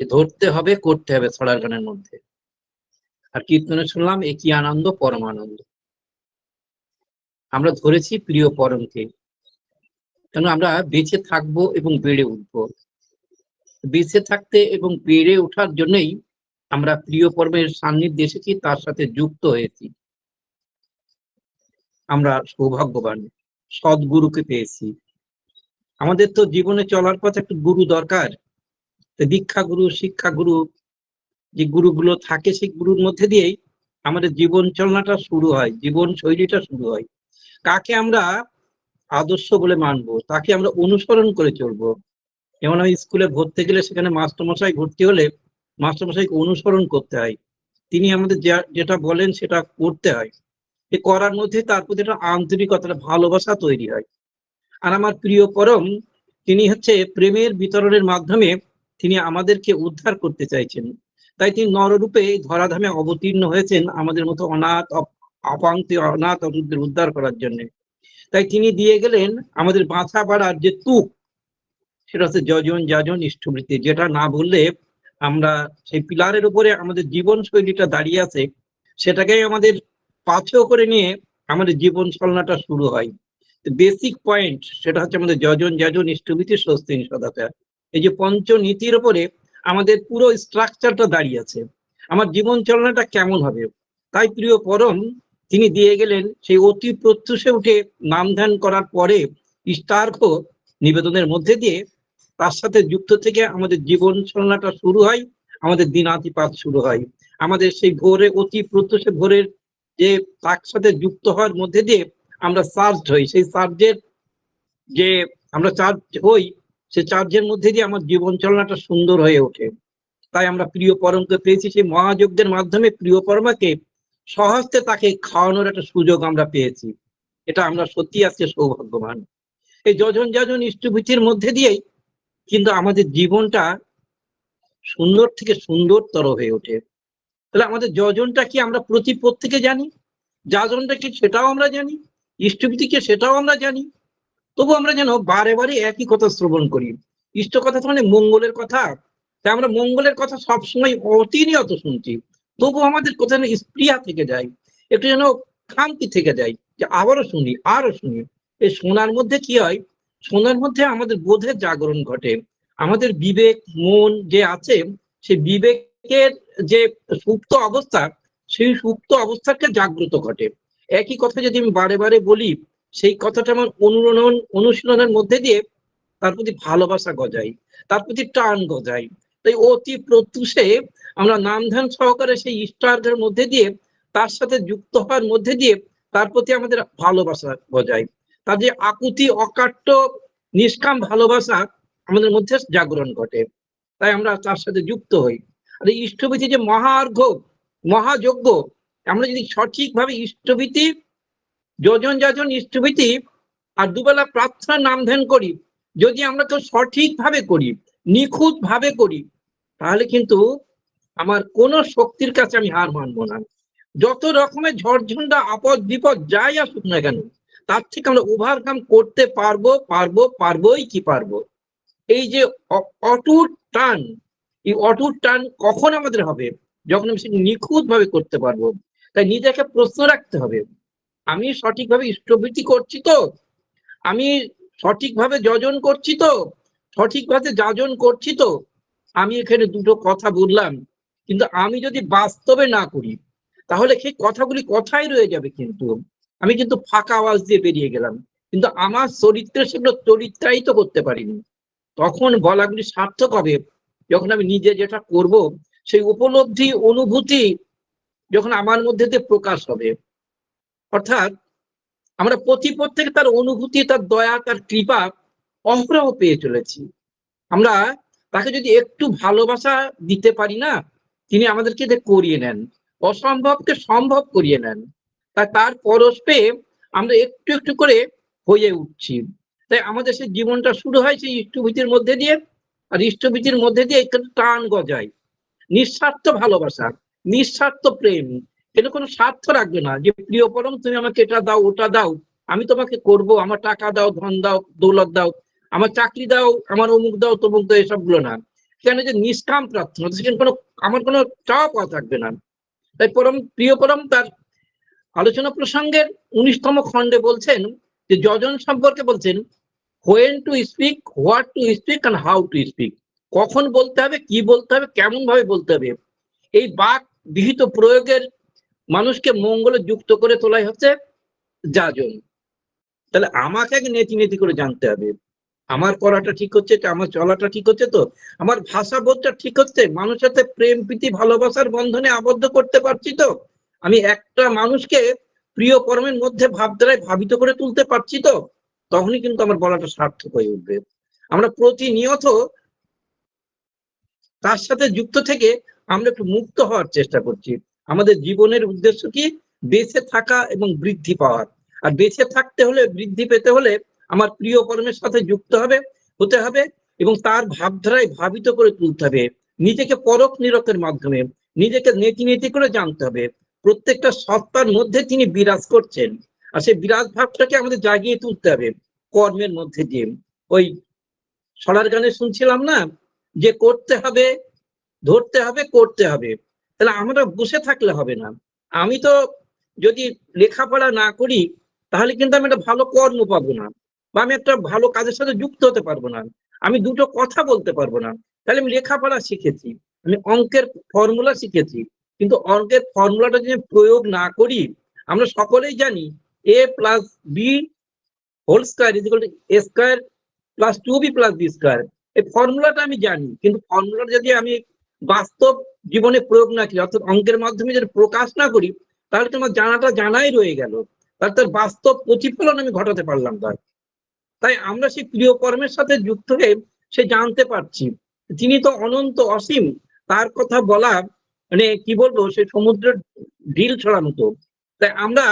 যে ধরতে হবে, করতে হবে ছড়ার গানের মধ্যে। আর কীর্তনে শুনলাম একই আনন্দ পরমানন্দ আমরা ধরেছি প্রিয় পরমকে। কেন আমরা বেঁচে থাকব এবং বেড়ে উঠবো। বেঁচে থাকতে এবং বেড়ে ওঠার জন্যই আমরা প্রিয় পরমের সান্নিধ্যে এসেছি, তার সাথে যুক্ত হয়েছি। আমরা সৌভাগ্যবান, সদ্গুরুকে পেয়েছি। আমাদের তো জীবনে চলার পথে একটা গুরু দরকার। দীক্ষা গুরু, শিক্ষা গুরু যে গুরুগুলো থাকে সেই গুরুর মধ্যে দিয়েই আমাদের জীবন চলনাটা শুরু হয়, জীবন শৈলীটা শুরু হয়। কাকে আমরা আদর্শ বলে মানবো? তাকে আমরা অনুসরণ করে চলবো। যেমন আমি স্কুলে ভর্তি গেলে সেখানে মাস্টারমশাই ভর্তি হলে মাস্টারমশাইকে অনুসরণ করতে হয়। তিনি আমাদের যেটা বলেন সেটা করতে হয়। এ করার মধ্যে তার প্রতি একটা আন্তরিকতা ভালোবাসা তৈরি হয়। আর আমার প্রিয় পরম, তিনি হচ্ছে প্রেমের বিতরণের মাধ্যমে তিনি আমাদেরকে উদ্ধার করতে চাইছেন। তাই তিনি নররূপে ধরাধামে অবতীর্ণ হয়েছেন আমাদের মতো অনাথ, অপ- অপাঙ্ক্তি অনাথ অরুদের উদ্ধার করার জন্য। তাই তিনি দিয়ে গেলেন আমাদের বাঁচা বাড়ার যে তুক, সেটা হচ্ছে যজন যাজন ইষ্টবৃত্তি যেটা না বললে আমরা সেই পিলারের উপরে আমাদের জীবন শৈলীটা দাঁড়িয়ে আছে, সেটাকেই আমাদের পাথেয় করে নিয়ে আমাদের জীবন চলনাটা শুরু হয়। বেসিক পয়েন্ট সেটা হচ্ছে আমাদের যজন যাজন ইষ্টভীতি স্বস্তিন সদাচার। এই যে পঞ্চনীতির উপরে আমাদের পুরো স্ট্রাকচারটা দাঁড়িয়ে আছে। আমার জীবন চলনাটা কেমন হবে? তাই প্রিয় পরম, তিনি দিয়ে গেলেন সেই অতি প্রত্যুষে উঠে নাম ধ্যান করার পরে ইষ্টার্ঘ নিবেদনের মধ্যে দিয়ে তার সাথে যুক্ত থেকে আমাদের জীবন চলনাটা শুরু হয়, আমাদের দিনাতিপাত শুরু হয়। আমাদের সেই ভোরে, অতি প্রত্যুষে ভোরের যে তার সাথে যুক্ত হওয়ার মধ্যে দিয়ে আমরা চার্জ হই। সেই চার্জের যে আমরা চার্জ হই সেই চার্জের মধ্যে দিয়ে আমার জীবন চলনাটা সুন্দর হয়ে ওঠে। তাই আমরা প্রিয় পরমকে পেয়েছি, সেই মহাযজ্ঞের মাধ্যমে প্রিয় পরমাকে সহজতে তাকে খাওয়ানোর একটা সুযোগ আমরা পেয়েছি। এটা আমরা সত্যি আজকে সৌভাগ্যবান। এই যজন যজন ইষ্টভূতির মধ্যে দিয়েই কিন্তু আমাদের জীবনটা সুন্দর থেকে সুন্দরতর হয়ে ওঠে। তাহলে আমাদের যজনটা কি আমরা প্রতি প্রত্যেকে জানি? যাজনটা কি সেটাও আমরা জানি? ইষ্টভীতি কি সেটাও আমরা জানি? তবু আমরা যেন বারে বারে একই কথা শ্রবণ করি। ইষ্ট কথা তো মানে মঙ্গলের কথা। তাই আমরা মঙ্গলের কথা সবসময় অতিনিয়ত শুনছি। তবু আমাদের কোথায় যেন স্প্রিয়া থেকে যায়, একটু যেন খামতি থেকে যায় যে আবারও শুনি আরও শুনি। এই শোনার মধ্যে কি হয়? শোনার মধ্যে আমাদের বোধের জাগরণ ঘটে। আমাদের বিবেক, মন যে আছে, সে বিবেকের যে সুপ্ত অবস্থা, সেই সুপ্ত অবস্থাকে জাগ্রত ঘটে। একই কথা যদি আমি বারে বারে বলি সেই কথাটা আমার অনুরণন, অনুশীলনের মধ্যে দিয়ে তার প্রতি ভালোবাসা গজাই তার প্রতি টান গজাই তাই অতি প্রত্যুষে আমরা নাম ধ্যান সহকারে সেই ইষ্টার্ঘের মধ্যে দিয়ে, তার সাথে যুক্ত হওয়ার মধ্যে দিয়ে তার প্রতি আমাদের ভালোবাসা গজাই তার যে আকুতি, অকাট্য, নিষ্কাম ভালোবাসা আমাদের মধ্যে জাগরণ ঘটে। তাই আমরা তার সাথে যুক্ত হই। আর ইষ্টভীতি যে মহার্ঘ, মহাযজ্ঞ, আমরা যদি সঠিকভাবে ইষ্টভীতি যোজন যাজন ইষ্টভীতি আর দুবেলা প্রার্থনা নাম ধ্যান করি, যদি আমরা কেউ সঠিকভাবে করি নিখুঁত ভাবে করি, তাহলে কিন্তু আমার কোন শক্তির কাছে আমি হার মানবো না। যত রকমের ঝড়ঝন্ডা, আপদ বিপদ যাই আসুক না কেন, তার থেকে আমরা ওভারকাম করতে পারব পারব, পারবোই কি পারব? এই যে অটুট টান, এই অটুট টান কখন আমাদের হবে? যখন আমি সেটা নিখুঁত ভাবে করতে পারব। তাই নিজেকে প্রশ্ন রাখতে হবে আমি সঠিকভাবে ইষ্টভীতি করছি তো? আমি সঠিকভাবে যজন করছি তো? সঠিকভাবে যাজন করছি তো? আমি এখানে দুটো কথা বললাম, কিন্তু আমি যদি বাস্তবে না করি, তাহলে সেই কথাগুলি কথাই রয়ে যাবে কিন্তু। আমি কিন্তু ফাঁকা আওয়াজ দিয়ে বেরিয়ে গেলাম, কিন্তু আমার চরিত্রে সেগুলো চরিত্রায়িত করতে পারিনি। তখন বলাগুলি সার্থক হবে যখন আমি নিজে যেটা করব, সেই উপলব্ধি, অনুভূতি যখন আমার মধ্যে দিয়ে প্রকাশ হবে। অর্থাৎ আমরা প্রতি প্রত্যেকে তার অনুভূতি, তার দয়া, তার কৃপা অহরহ পেয়ে চলেছি। আমরা তাকে যদি একটু ভালোবাসা দিতে পারি না, তিনি আমাদেরকে দিয়ে করিয়ে নেন, অসম্ভবকে সম্ভব করিয়ে নেন তাই তার পরশ পেয়ে আমরা একটু একটু করে হয়ে উঠছি। তাই আমাদের সেই জীবনটা শুরু হয় সেই ইষ্টভীতির মধ্যে দিয়ে, আর ইষ্টভীতির মধ্যে দিয়ে একটু টান গজায়। নিঃস্বার্থ ভালোবাসা, নিঃস্বার্থ প্রেম এটা কোনো স্বার্থ রাখবে না যে, প্রিয় পরম, তুমি আমাকে এটা দাও, ওটা দাও, আমি তোমাকে করব, আমার টাকা দাও, ধন দাও, দৌলত দাও, আমার চাকরি দাও, আমার অমুক দাও, তমুক দাও, এসবগুলো না। কেন যে নিষ্কাম প্রার্থনা সেখানে কোনো, আমার কোনো চাওয়া পাওয়া থাকবে না। তাই পরম, প্রিয় পরম তার আলোচনা প্রসঙ্গের উনিশতম খণ্ডে বলছেন যে, যজন সম্পর্কে বলছেন when to speak what to speak and how to speak কখন বলতে হবে, কি বলতে হবে কেমন ভাবে বলতে হবে? এই বাক বিহিত প্রয়োগের মানুষকে মঙ্গলে যুক্ত করে তোলাই হচ্ছে যাজন। তাহলে আমাকে আগে নেতি নেতি করে জানতে হবে। আমার করাটা ঠিক হচ্ছে আমার চলাটা ঠিক হচ্ছে তো? আমার ভাষা বোধটা ঠিক হচ্ছে? মানুষের সাথে প্রেম, প্রীতি, ভালোবাসার বন্ধনে আবদ্ধ করতে পারছি তো? আমি একটা মানুষকে প্রিয় কর্মের মধ্যে ভাবধারায় ভাবিত করে তুলতে পারছি তো? তখনই কিন্তু আমার বলাটা সার্থক হয়ে উঠবে। আমরা প্রতিনিয়ত তার সাথে যুক্ত থেকে আমরা একটু মুক্ত হওয়ার চেষ্টা করছি। আমাদের জীবনের উদ্দেশ্য কি? বেঁচে থাকা এবং বৃদ্ধি পাওয়ার আর বেঁচে থাকতে হলে, বৃদ্ধি পেতে হলে আমার প্রিয় কর্মের সাথে যুক্ত হবে, হতে হবে এবং তার ভাবধারায় ভাবিত করে তুলতে হবে। নিজেকে পরক নিরকের মাধ্যমে, নিজেকে নেতি নেতি করে জানতে হবে। প্রত্যেকটা সত্তার মধ্যে তিনি বিরাজ করছেন। আর সেই বিরাজ ভাবটাকে আমাদের জাগিয়ে তুলতে হবে কর্মের মধ্যে দিয়ে। ওই সরার গানে শুনছিলাম না? যে করতে হবে, ধরতে হবে, করতে হবে। তাহলে আমরা বসে থাকলে হবে না। আমি তো যদি লেখাপড়া না করি, তাহলে কিন্তু আমি একটা ভালো কর্ম পাবো না বা আমি একটা ভালো কাজের সাথে যুক্ত হতে পারব না। আমি দুটো কথা বলতে পারব না। তাহলে আমি লেখাপড়া শিখেছি, আমি অঙ্কের ফর্মুলা শিখেছি। কিন্তু অঙ্কের ফর্মুলাটা যদি প্রয়োগ না করি, আমরা সকলেই জানি A plus B whole square equal to A square plus two B plus B square এই ফর্মুলাটা আমি জানি, কিন্তু ফর্মুলাটা যদি আমি বাস্তব জীবনে প্রয়োগ না করি, অর্থাৎ অঙ্কের মাধ্যমে যদি প্রকাশ না করি, তাহলে তোমার জানাটা জানাই রয়ে গেল। তার তার বাস্তব প্রতিফলন আমি ঘটাতে পারলাম তার তাই আমরা সেই প্রিয় কর্মের সাথে যুক্ত হয়ে সে জানতে পারছি। তিনি তো অনন্ত অসীম। তার কথা বলা মানে কি বলব, সে সমুদ্রের ঢিল ছড়ানো তো তাই আমরা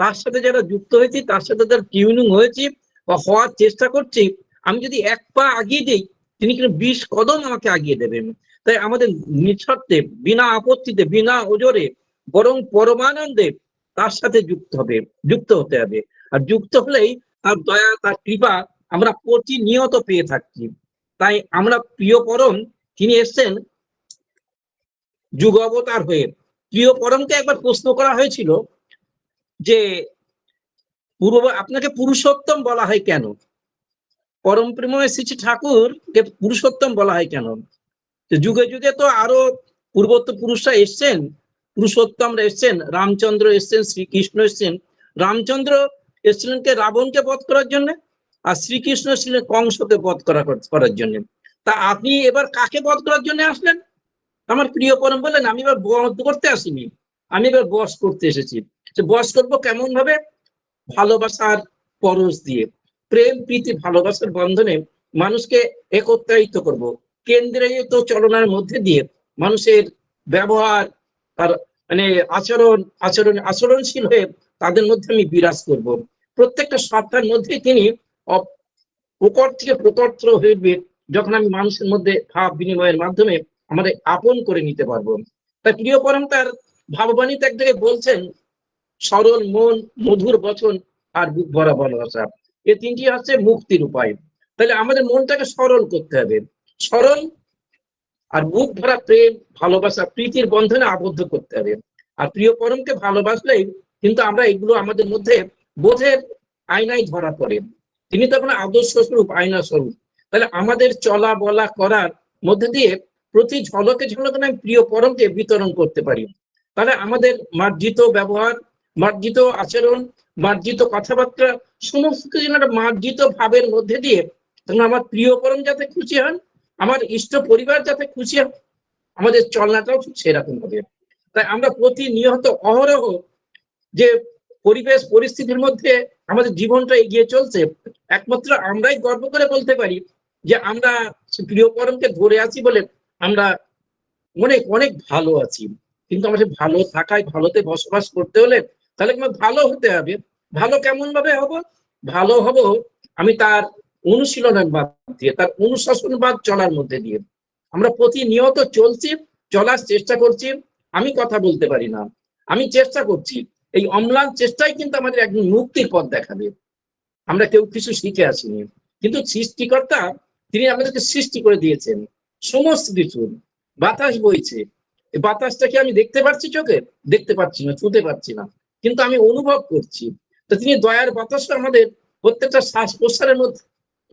তার সাথে যারা যুক্ত হয়েছি, তার সাথে যারা টিউনিং হয়েছি বা হওয়ার চেষ্টা করছি, আমি যদি এক পা আগিয়ে দিই, তিনি কিন্তু বিশ কদম আমাকে আগিয়ে দেবেন। তাই আমাদের নিঃস্বার্থে বিনা আপত্তিতে, বিনা ওজরে, বরং পরমানন্দে তার সাথে যুক্ত হবে, যুক্ত হতে হবে। আর যুক্ত হলেই তার দয়া, তার কৃপা আমরা প্রতিনিয়ত পেয়ে থাকছি তাই আমরা প্রিয় পরম তিনি এসছেন যুগ অবতার হয়ে। প্রিয় পরমকে একবার প্রশ্ন করা হয়েছিল যে, পূর্ব, আপনাকে পুরুষোত্তম বলা হয় কেন? পরম প্রেময় শ্রী ঠাকুরকে পুরুষোত্তম বলা হয় কেন? যুগে যুগে তো আরও পূর্বত্ব পুরুষরা এসছেন পুরুষোত্তমরা এসছেন, রামচন্দ্র এসছেন, শ্রীকৃষ্ণ এসছেন। রামচন্দ্র এসছিলেন কে? রাবণকে বধ করার জন্য আর শ্রীকৃষ্ণ এসছিলেন কংসকে বধ করা করার জন্য। তা আপনি এবার কাকে বধ করার জন্য আসলেন? আমার প্রিয় পরম বললেন, আমি এবার বধ করতে আসিনি। আমি এবার বস করতে এসেছি। বস করব কেমন ভাবে? ভালোবাসার পরশ দিয়ে। প্রেম, প্রীতি, ভালোবাসার বন্ধনে মানুষকে একত্রায়িত করব। কেন্দ্রায়িত চলনার মধ্যে দিয়ে মানুষের ব্যবহার তার মানে আচরণ আচরণ, আচরণশীল হয়ে তাদের মধ্যে আমি বিরাজ করব। প্রত্যেকটা সত্তার মধ্যে তিনি প্রকট থেকে প্রকট্র হইবে যখন আমি মানুষের মধ্যে ভাব বিনিময়ের মাধ্যমে আমাদের আপন করে নিতে পারব। তাই প্রিয় পরম তার ভাববাণীতে এক জায়গায় বলছেন, সরল মন, মধুর বচন আর বুক ভরা ভালোবাসা। এই তিনটি হচ্ছে মুক্তির উপায়। তাহলে আমাদের মনটাকে সরল করতে হবে। সরল আর বুক ভরা প্রেম, ভালোবাসা, প্রীতির বন্ধনে আবদ্ধ করতে হবে। আর প্রিয় পরমকে ভালোবাসলেই কিন্তু আমরা এগুলো আমাদের মধ্যে বোধের আয়নায় ধরা পড়ে। তিনি তো আপনার আদর্শ স্বরূপ আয়না স্বরূপ তাহলে আমাদের চলা, বলা, করার মধ্যে দিয়ে প্রতি ঝলকে ঝলকে আমি প্রিয় পরমকে বিতরণ করতে পারি। তাহলে আমাদের মার্জিত ব্যবহার, মার্জিত আচরণ, মার্জিত কথাবার্তা, সমস্ত কিছু একটা মার্জিত ভাবের মধ্যে দিয়ে তখন আমার প্রিয় পরম যাতে খুশি হন আমার ইষ্ট পরিবার যাতে খুশি আমাদের চলনাটাও সেরকম হবে। তাই আমরা প্রতিনিয়ত অহরহ যে পরিবেশ, পরিস্থিতির মধ্যে আমাদের জীবনটা এগিয়ে চলছে, একমাত্র আমরাই গর্ব করে বলতে পারি যে আমরা প্রিয় পরমকে ধরে আছি বলে আমরা অনেক অনেক ভালো আছি। কিন্তু আমাদের ভালো থাকায়, ভালোতে বসবাস করতে হলে তাহলে ভালো হতে হবে। ভালো কেমন ভাবে হব? ভালো হব আমি তার অনুশীলনের দিয়ে, তার অনুশাসনবাদ চলার মধ্যে দিয়ে। আমরা প্রতিনিয়ত চলছি, চলার চেষ্টা করছি, আমি কথা বলতে পারি না, আমি চেষ্টা করছি। এই অম্লান চেষ্টাই কিন্তু আমাদের একদিন মুক্তির পথ দেখাবে। আমরা কেউ কিছু শিখে আসিনি। কিন্তু সৃষ্টিকর্তা, তিনি আমাদেরকে সৃষ্টি করে দিয়েছেন। সমস্ত কিছু, বাতাস বইছে। এই বাতাসটাকে আমি দেখতে পাচ্ছি চোখে, দেখতে পাচ্ছি না, ছুতে পারছি না। কিন্তু আমি অনুভব করছি। তো তিনি দয়ার বাতাসটা আমাদের প্রত্যেকটা শ্বাস প্রশ্বাসের মধ্যে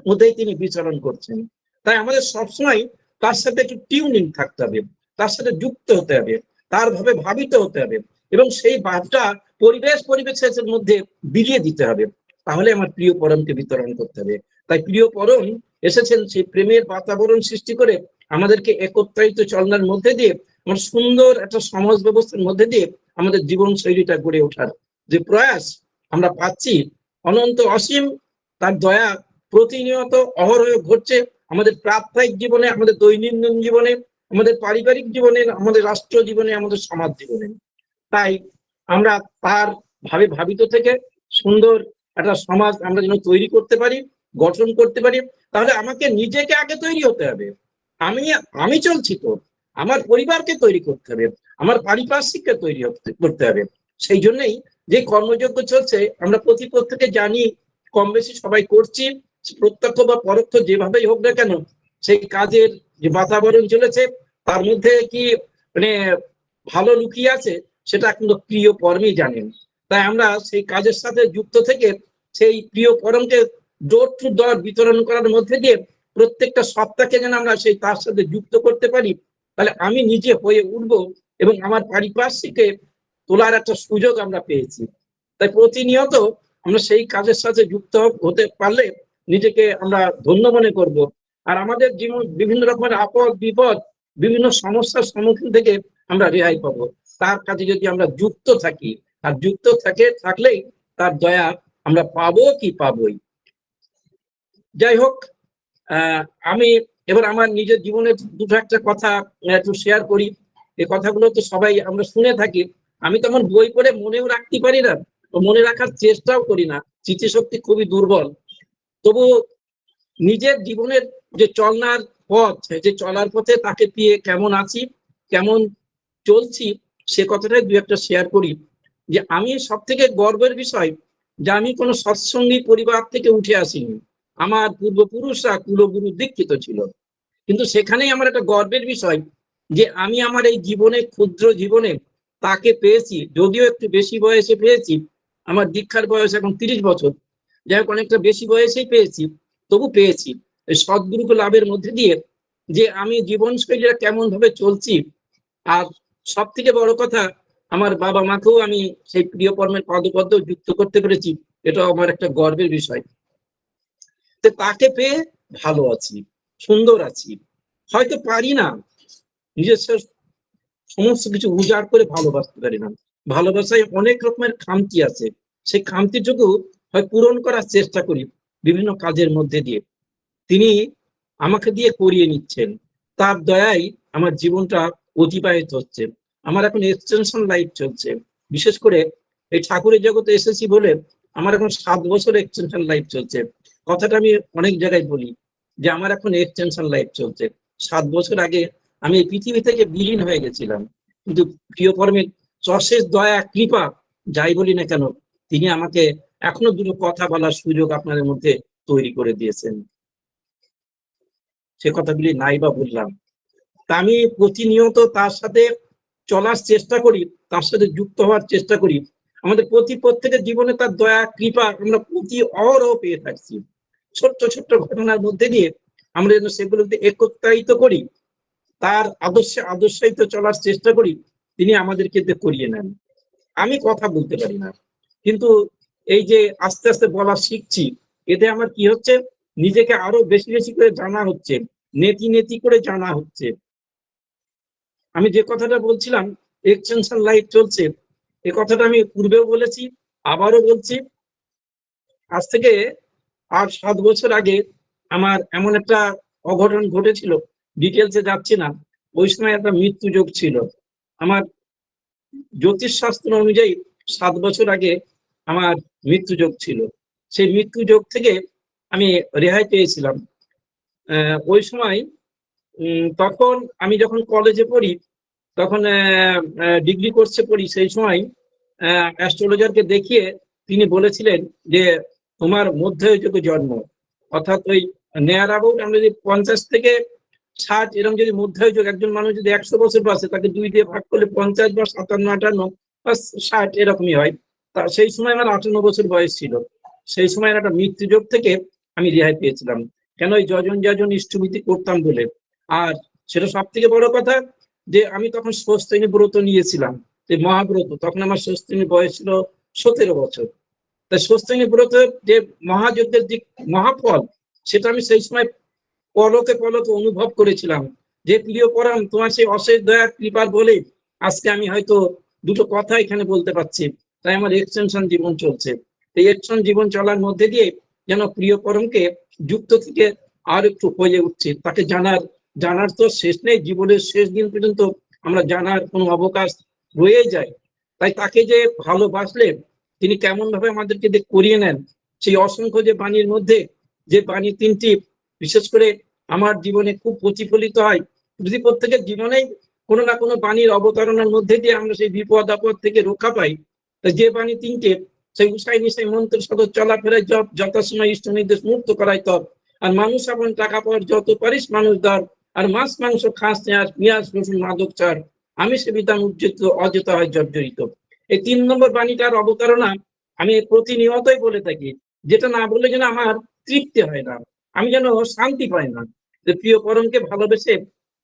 মধ্যেই তিনি বিচরণ করছেন। তাই আমাদের সবসময় তার সাথে একটু টিউনিং থাকতে হবে, তার সাথে যুক্ত হতে হবে, তার ভাবে ভাবিত হতে হবে এবং সেই ভাবটা পরিবেশ পরিবেশের মধ্যে বিলিয়ে দিতে হবে। তাহলে আমার প্রিয় পরমকে বিতরণ করতে হবে। তাই প্রিয় পরম, এসেছেন সেই প্রেমের বাতাবরণ সৃষ্টি করে আমাদেরকে একত্রিত চলনার মধ্যে দিয়ে, আমার সুন্দর একটা সমাজ ব্যবস্থার মধ্যে দিয়ে আমাদের জীবন শৈলীটা গড়ে ওঠার যে প্রয়াস আমরা পাচ্ছি। অনন্ত অসীম তার দয়া প্রতিনিয়ত অহরহ ঘটছে আমাদের প্রাত্যহিক জীবনে, আমাদের দৈনন্দিন জীবনে, আমাদের পারিবারিক জীবনে, আমাদের রাষ্ট্র জীবনে, আমাদের সমাজ জীবনে। তাই আমরা তার ভাবে ভাবিত থেকে সুন্দর একটা সমাজ আমরা যেন তৈরি করতে পারি, গঠন করতে পারি, তাহলে আমাকে নিজেকে আগে তৈরি হতে হবে। আমি আমি চলছি তো। আমার পরিবারকে তৈরি করতে হবে। আমার পারিপার্শ্বিককে তৈরি করতে হবে। সেই জন্যই যে কর্মযোগ্য চলছে, আমরা প্রতি প্রত্যেকে জানি কম বেশি সবাই করছি। প্রত্যক্ষ বা পরোক্ষ যেভাবেই হোক না কেন, সেই কাজের যে বাতাবরণ চলেছে, তার মধ্যে কি মানে ভালো লুকিয়ে আছে, সেটা কিন্তু প্রিয় পরমই জানেন তাই আমরা সেই কাজের সাথে যুক্ত থেকে সেই প্রিয় পরমকে ডোর টু ডোর বিতরণ করার মধ্যে দিয়ে প্রত্যেকটা সপ্তাহকে যেন আমরা সেই তার সাথে যুক্ত করতে পারি, তাহলে আমি নিজে হয়ে উঠব এবং আমার পারিপার্শ্বিকে তোলার একটা সুযোগ আমরা পেয়েছি। তাই প্রতিনিয়ত আমরা সেই কাজের সাথে যুক্ত হতে পারলে নিজেকে আমরা ধন্য মনে করব। আর আমাদের জীবন বিভিন্ন রকমের আপদ, বিপদ, বিভিন্ন সমস্যার সম্মুখীন থেকে আমরা রেহাই পাবো। তার কাছে যদি আমরা যুক্ত থাকি, আর যুক্ত থাকে, থাকলেই তার দয়া আমরা পাবো কি পাবোই। যাই হোক আমি এবার আমার নিজের জীবনের দুটো একটা কথা একটু শেয়ার করি। এই কথাগুলো তো সবাই আমরা শুনে থাকি। আমি তেমন বই পড়ে মনেও রাখতে পারি না, মনে রাখার চেষ্টাও করি না। স্মৃতিশক্তি খুবই দুর্বল। তবু নিজের জীবনের যে চলনার পথ, যে চলার পথে তাকে পেয়ে কেমন আছি, কেমন চলছি, সে কথাটাই দু একটা শেয়ার করি। যে আমি সব থেকে গর্বের বিষয় যে আমি কোনো সৎসঙ্গী পরিবার থেকে উঠে আসিনি। আমার পূর্বপুরুষরা কুলগুরু দীক্ষিত ছিল। কিন্তু সেখানেই আমার একটা গর্বের বিষয় যে আমি আমার এই জীবনে, ক্ষুদ্র জীবনে তাকে পেয়েছি, যদিও একটু বেশি বয়সে পেয়েছি। আমার দীক্ষার বয়স এখন তিরিশ বছর। যাই হোক, অনেকটা বেশি বয়সেই পেয়েছি, তবু পেয়েছি। সদ্গুরুকে লাভের মধ্যে দিয়ে যে আমি জীবনশৈলীরা কেমন ভাবে চলছি, আর সব থেকে বড় কথা, আমার বাবা মাকেও আমি সেই প্রিয় কর্মের পদপদ্ম যুক্ত করতে পেরেছি এটা আমার একটা গর্বের বিষয়। তো তাকে পেয়ে ভালো আছি, সুন্দর আছি। হয়তো পারি না, নিজস্ব সমস্ত কিছু উজাড় করে ভালোবাসতে পারি না। ভালোবাসায় অনেক রকমের খামতি আছে, সেই খামতিটুকু হয় পূরণ করার চেষ্টা করি বিভিন্ন কাজের মধ্যে দিয়ে। তিনি আমাকে দিয়ে করিয়ে নিচ্ছেন। তার দয়াই আমার জীবনটা অতিবাহিত হচ্ছে। আমার এখন এক্সটেনশন লাইফ চলছে। বিশেষ করে এই ঠাকুরের জগতে এসেছি বলে আমার এখন সাত বছর এক্সটেনশন লাইফ চলছে। কথাটা আমি অনেক জায়গায় বলি যে আমার এখন এক্সটেনশন লাইফ চলছে। সাত বছর আগে আমি এই পৃথিবী থেকে বিলীন হয়ে গেছিলাম। কিন্তু প্রিয় পরমের অশেষ দয়া, কৃপা যাই বলি না কেন, তিনি আমাকে এখনও দুটো কথা বলার সুযোগ আপনাদের মধ্যে তৈরি করে দিয়েছেন। সে কথাগুলি নাই বা বললাম। তা আমি প্রতিনিয়ত তার সাথে চলার চেষ্টা করি, তার সাথে যুক্ত হওয়ার চেষ্টা করি। আমাদের প্রতি প্রত্যেকের জীবনে তার দয়া, কৃপা আমরা প্রতি অহরহ পেয়ে থাকছি। ছোট্ট ছোট্ট ঘটনার মধ্যে দিয়ে আমরা যেন সেগুলোকে একত্রায়িত করি, তার আদর্শে আদর্শায়িত চলার চেষ্টা করি, তিনি আমাদেরকে করিয়ে নেন। আমি কথা বলতে পারি না। কিন্তু এই যে আস্তে আস্তে বলা শিখছি, এতে আমার কি হচ্ছে? নিজেকে আরও বেশি বেশি করে জানা হচ্ছে, নেতি নেতি করে জানা হচ্ছে। আমি যে কথাটা বলছিলাম এক্সটেনশন লাইফ চলছে, এ কথাটা আমি পূর্বেও বলেছি, আবারও বলছি। আজ থেকে আর সাত বছর আগে আমার এমন একটা অঘটন ঘটেছিল ডিটেলসে যাচ্ছি না, ওই সময় একটা মৃত্যু যোগ ছিল। আমার জ্যোতিষ শাস্ত্র অনুযায়ী সাত বছর আগে আমার মৃত্যু যোগ ছিল। সেই মৃত্যু যোগ থেকে আমি রেহাই পেয়েছিলাম। ওই সময় তখন আমি যখন কলেজে পড়ি, তখন ডিগ্রি কোর্সে পড়ি, সেই সময় অ্যাস্ট্রোলজারকে দেখিয়ে তিনি বলেছিলেন যে, তোমার মধ্যযুগে জন্ম। অর্থাৎ ওই নেয়ার অ্যাবাউট আমরা যদি পঞ্চাশ থেকে ষাট, এরকম যদি মধ্যায়োগ, একজন মানুষ যদি একশো বছর বাঁচে, তাকে দুই দিয়ে ভাগ করলে পঞ্চাশ বা সাতান্ন, আটান্ন বা ষাট, এরকমই হয়। তা সেই সময় আমার আটান্ন বছর বয়স ছিল। সেই সময় একটা মৃত্যুযোগ থেকে আমি রেহাই পেয়েছিলাম। কেন ওই যজন যজন ইষ্টভীতি করতাম বলে? আর সেটা সব থেকে বড় কথা যে আমি তখন স্বস্তিনী ব্রত নিয়েছিলাম। যে মহাব্রত, তখন আমার স্বস্তিনী বয়স ছিল সতেরো বছর। তাই স্বস্তিনী ব্রত যে মহাযজ্ঞের যে মহাফল, সেটা আমি সেই সময় পলকে পলকে অনুভব করেছিলাম। যে প্রিয় পরাম তোমার সেই অশেষ দয়া কৃপার বলে আজকে আমি হয়তো দুটো কথা এখানে বলতে পারছি। তাই আমার এক্সটেনশন জীবন চলছে। এই এক্সটেনশন জীবন চলার মধ্যে দিয়ে যেন প্রিয় পরমকে যুক্ত থেকে আর একটু হয়ে উঠছে, তাকে জানার জানার তো শেষ নেই, জীবনের শেষ দিন পর্যন্ত আমরা জানার কোনো অবকাশ রয়ে যায়। তাই তাকে যে ভালোবাসলে, তিনি কেমন ভাবে আমাদেরকে যে করিয়ে নেন, সেই অসংখ্য যে বাণীর মধ্যে, যে বাণী তিনটি, বিশেষ করে আমার জীবনে খুব প্রতিফলিত হয়। যদি প্রত্যেকের জীবনেই কোনো না কোনো বাণীর অবতারণার মধ্যে দিয়ে আমরা সেই বিপদ আপদ থেকে রক্ষা পাই যে বাণী তিনটে, সেই উসাই নিশাই মন্ত্র সদর চলাফেরায় জব যথাসময় ইষ্ট নির্দেশ মুক্ত করাই তব। আর মানুষ আপন টাকা পাওয়ার যত পারিস মানুষ দর আর মাছ, মাংস, খাস, পেঁয়াজ রসুন, মাদক, চার। আমি সে বিধান উজ্জিত অযথা হয় জর্জরিত। এই তিন নম্বর বাণীটার অবতারণা আমি প্রতিনিয়তই বলে থাকি, যেটা না বলে যেন আমার তৃপ্তি হয় না, আমি যেন শান্তি পাই না। যে প্রিয় পরমকে ভালোবেসে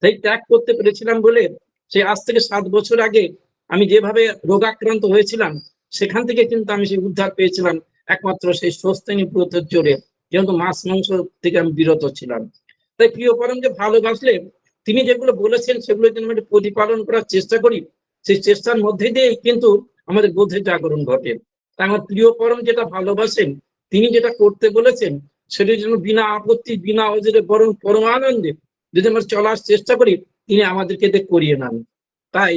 সেই ত্যাগ করতে পেরেছিলাম বলে সেই আজ থেকে সাত বছর আগে আমি যেভাবে রোগাক্রান্ত হয়েছিলাম, সেখান থেকে কিন্তু আমি সেই উদ্ধার পেয়েছিলাম একমাত্র সেই স্বস্তিনী ব্রতের জোরে, যেহেতু মাছ, মাংস থেকে আমি বিরত ছিলাম। তাই প্রিয় পরম, যে ভালোবাসলে, তিনি যেগুলো বলেছেন, সেগুলো যেন আমি প্রতিপালন করার চেষ্টা করি, সেই চেষ্টার মধ্যে দিয়েই কিন্তু আমাদের বোধের জাগরণ ঘটে। তাই আমার প্রিয় পরম যেটা ভালোবাসেন, তিনি যেটা করতে বলেছেন, সেটা যেন বিনা আপত্তি, বিনা অজরে, বরং পরম আনন্দে যদি আমরা চলার চেষ্টা করি, তিনি আমাদেরকে করিয়ে নেন। তাই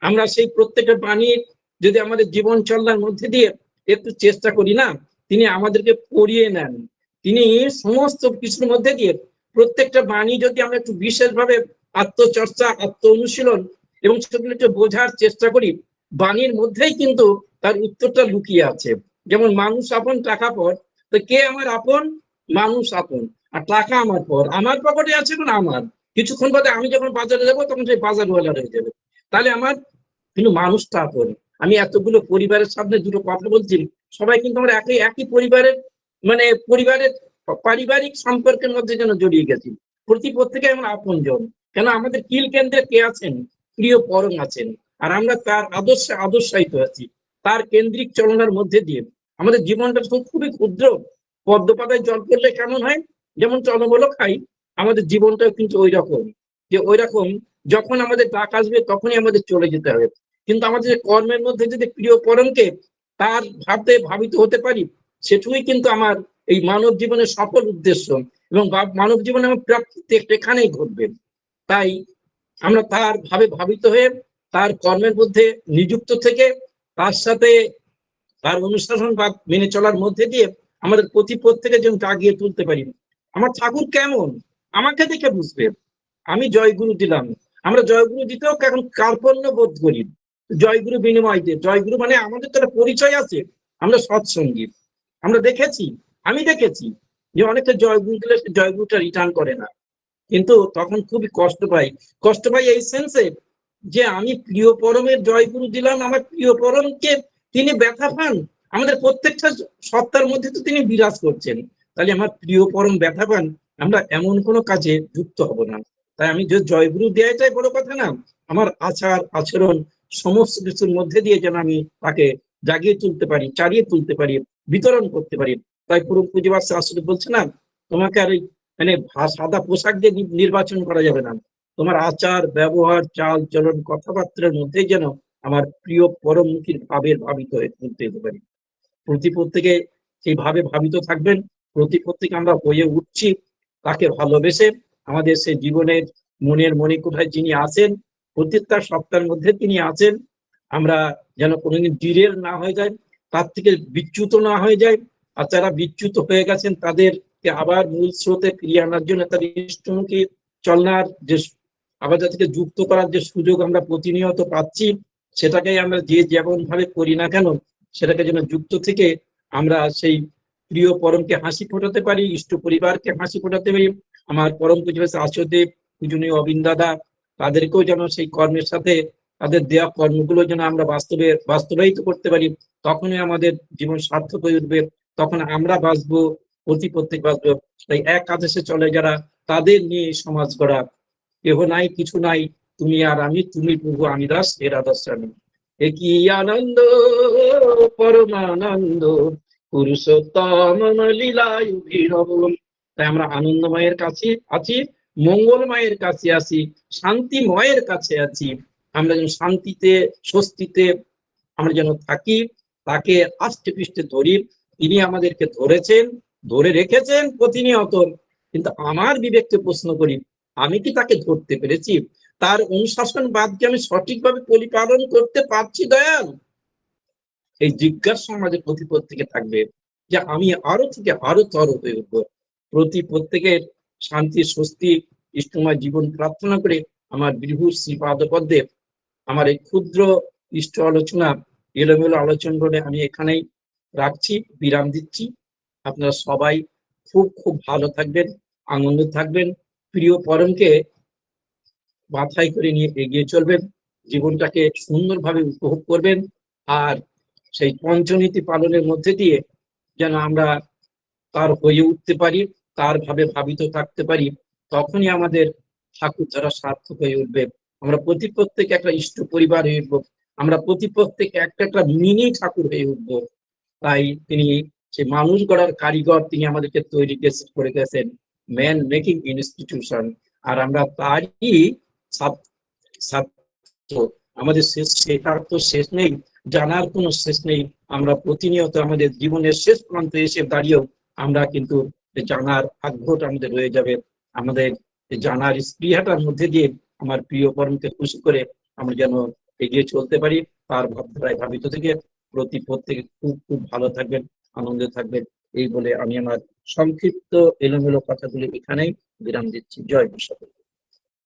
আমরা সেই প্রত্যেকটা বাণীর যদি আমাদের জীবন চলার মধ্যে দিয়ে একটু চেষ্টা করি না, তিনি আমাদেরকে করিয়ে নেন। তিনি সমস্ত কিছুর মধ্যে দিয়ে প্রত্যেকটা বাণী যদি আমরা একটু বিশেষভাবে আত্মচর্চা আত্ম অনুশীলন এবং সেগুলো একটু বোঝার চেষ্টা করি, বাণীর মধ্যেই কিন্তু তার উত্তরটা লুকিয়ে আছে। যেমন, মানুষ আপন, টাকা পর। তো কে আমার আপন? মানুষ আপন। আর টাকা আমার পর। আমার পকেটে আছে এখন আমার। কিছুক্ষণ বাদে আমি যখন বাজারে যাব, তখন সেই বাজার বাজারওয়ালা হয়ে যাবে। তাহলে আমার কিন্তু মানুষটা আপন আমি এতগুলো পরিবারের সামনে দুটো কথা বলছি, সবাই কিন্তু আমরা একই একই পরিবারের মানে পরিবারের পারিবারিক সম্পর্কের মধ্যে যেন জড়িয়ে গেছি। প্রতি প্রত্যেকে আমার আপন জন কেন আমাদের কিল কেন্দ্রে কে আছেন? প্রিয় পরম আছেন। আর আমরা তার আদর্শে আদর্শায়িত আছি। তার কেন্দ্রিক চলনার মধ্যে দিয়ে। আমাদের জীবনটা খুবই ক্ষুদ্র, পদ্মপাতায় জল পড়লে কেমন হয়? যেমন চলবলো খাই, আমাদের জীবনটাও কিন্তু ওই রকম যে ওই রকম যখন আমাদের ডাক আসবে তখনই আমাদের চলে যেতে হবে। কিন্তু আমাদের কর্মের মধ্যে যদি প্রিয় পরমকে তার ভাবতে ভাবিত হতে পারি, সেটুকুই কিন্তু আমার এই মানব জীবনের সফল উদ্দেশ্য এবং মানব জীবনে আমার প্রাপ্তি এখানেই ঘটবে। তাই আমরা তার ভাবে ভাবিত হয়ে তার কর্মের মধ্যে নিযুক্ত থেকে তার সাথে তার অনুশাসন বা মেনে চলার মধ্যে দিয়ে আমাদের প্রতি প্রত্যেকে যেন জাগিয়ে তুলতে পারি। আমার ঠাকুর কেমন? আমাকে দেখে বুঝবে। আমি জয়গুরু দিলাম। আমরা জয়গুরু দিতেও এখন কার্পণ্য বোধ করি। জয়গুরু বিনিময় দিয়ে জয়গুরু মানে আমাদের তো পরিচয় আছে। আমরা সৎসঙ্গী। আমরা দেখেছি, আমি দেখেছি যে অনেকে জয়গুরু দিলে জয়গুরুটা রিটার্ন করে না। কিন্তু তখন খুবই কষ্ট পাই। কষ্ট পাই এই সেন্সে যে আমি প্রিয় পরমের জয়গুরু দিলাম, আমার প্রিয় পরমকে তিনি ব্যথা পান। আমাদের প্রত্যেকটা সত্তার মধ্যে তো তিনি বিরাজ করছেন। তাহলে আমার প্রিয় পরম ব্যথা পান, আমরা এমন কোনো কাজে যুক্ত হব না। তাই আমি যে জয়গুরু দেওয়াটাই বড় কথা না। আমার আচার, আচরণ, সমস্ত কিছুর মধ্যে দিয়ে যেন আমি তাকে জাগিয়ে তুলতে পারি, চালিয়ে তুলতে পারি, বিতরণ করতে পারি। তাই পুরো পুঁজিবাস আসলে বলছে না, তোমাকে আর মানে সাদা পোশাক দিয়ে নির্বাচন করা যাবে না। তোমার আচার, ব্যবহার, চাল, চলন, কথাবার্তার মধ্যে যেন আমার প্রিয় পরমুখীর ভাবের ভাবিত হয়ে তুলতে যেতে পারি। প্রতি প্রত্যেকে সেই ভাবে ভাবিত থাকবেন, প্রতি প্রত্যেকে আমরা হয়ে উঠছি, তাকে ভালোবেসে আমাদের সেই জীবনের মনের মণিকোঠায় যিনি আছেন, প্রত্যেকটা সপ্তাহের মধ্যে তিনি আছেন। আমরা যেন কোনোদিন দৃঢ়ের না হয়ে যায় তার থেকে বিচ্যুত না হয়ে যায় আর যারা বিচ্যুত হয়ে গেছেন, তাদেরকে আবার মূল স্রোতে ফিরিয়ে আনার জন্য তাদের ইষ্টমুখী চলনার যে আবার যাদেরকে যুক্ত করার যে সুযোগ আমরা প্রতিনিয়ত পাচ্ছি, সেটাকেই আমরা যে যেমন ভাবে করি না কেন, সেটাকে যেন যুক্ত থেকে আমরা সেই প্রিয় পরমকে হাসি ফোটাতে পারি, ইষ্ট পরিবারকে হাসি ফোটাতে পারি। আমার পরম পুজো আচরদেব পূজনীয় অবিন দাদা, তাদেরকেও যেন সেই কর্মের সাথে, তাদের দেওয়া কর্মগুলো যেন আমরা বাস্তবে, বাস্তবায়িত করতে পারি, তখনই আমাদের জীবন সার্থক হয়ে উঠবে, তখন আমরা বাঁচবো প্রতি প্রত্যেক বাঁচবো। তাই এক আদেশে চলে যারা, তাদের নিয়ে সমাজ গড়া। কেহ নাই, কিছু নাই, তুমি আর আমি, তুমি প্রভু আমি দাস এর আদর্শ আমি। একই আনন্দ, পরমানন্দ, পুরুষোত্তম লীলায় তাই আমরা আনন্দময়ের কাছে আছি মঙ্গলময়ের কাছে আছি শান্তিময়ের কাছে আছি। আমরা যেন শান্তিতে, স্বস্তিতে আমরা যেন থাকি, তাকে আষ্টে পৃষ্ঠে ধরি। তিনি আমাদেরকে ধরেছেন, ধরে রেখেছেন প্রতিনিয়ত। কিন্তু আমার বিবেককে প্রশ্ন করি, আমি কি তাকে ধরতে পেরেছি? তার অনুশাসন বাদকে আমি সঠিকভাবে পরিপালন করতে পারছি, দয়াল। এই জিজ্ঞাসা আমাদের প্রতি প্রত্যেকে থাকবে যে আমি আরও থেকে আরও তর হয়ে উঠবো। প্রতি প্রত্যেকের শান্তি, স্বস্তি, ইষ্টময় জীবন প্রার্থনা করে আমার বিভু শ্রীপাদপদ্মে আমার এই ক্ষুদ্র ইষ্ট আলোচনা, এলোমেলো আলোচনা করে আমি এখানেই রাখছি, বিরাম দিচ্ছি। আপনারা সবাই খুব খুব ভালো থাকবেন, আনন্দ থাকবেন, প্রিয় পরমকে মাথায় করে নিয়ে এগিয়ে চলবেন, জীবনটাকে সুন্দরভাবে উপভোগ করবেন আর সেই পঞ্চনীতি পালনের মধ্যে দিয়ে যেন আমরা তার হয়ে উঠতে পারি। তার ভাবে ভাবিত থাকতে পারি, তখনই আমাদের ঠাকুর দ্বারা সার্থক হয়ে উঠবে। আমরা প্রতি প্রত্যেক একটা ইষ্ট পরিবার হয়ে উঠবো। আমরা প্রতি প্রত্যেক একটা একটা মিনি ঠাকুর হয়ে উঠবো। তাই তিনি সে মানুষ গড়ার কারিগর তিনি আমাদেরকে তৈরি করে গেছেন। ম্যান মেকিং ইনস্টিটিউশন আর আমরা তারই। আমাদের শেষ শেখার তো শেষ নেই, জানার কোনো শেষ নেই। আমরা প্রতিনিয়ত আমাদের জীবনের শেষ প্রান্তে এসে দাঁড়িয়েও আমরা কিন্তু জানার আগ্রহটা আমাদের রয়ে যাবে, আমাদের জানার স্পৃহাটার মধ্যে দিয়ে আমার প্রিয় কর্মকে খুশি করে আমরা যেন এগিয়ে চলতে পারি, তার ভাবধারায় ভাবিত থেকে প্রতি প্রত্যেকে খুব খুব ভালো থাকবেন, আনন্দে থাকবেন। এই বলে আমি আমার সংক্ষিপ্ত এলোমেলো কথাগুলি এখানেই বিরাম দিচ্ছি। জয় বিশ্বকর্মা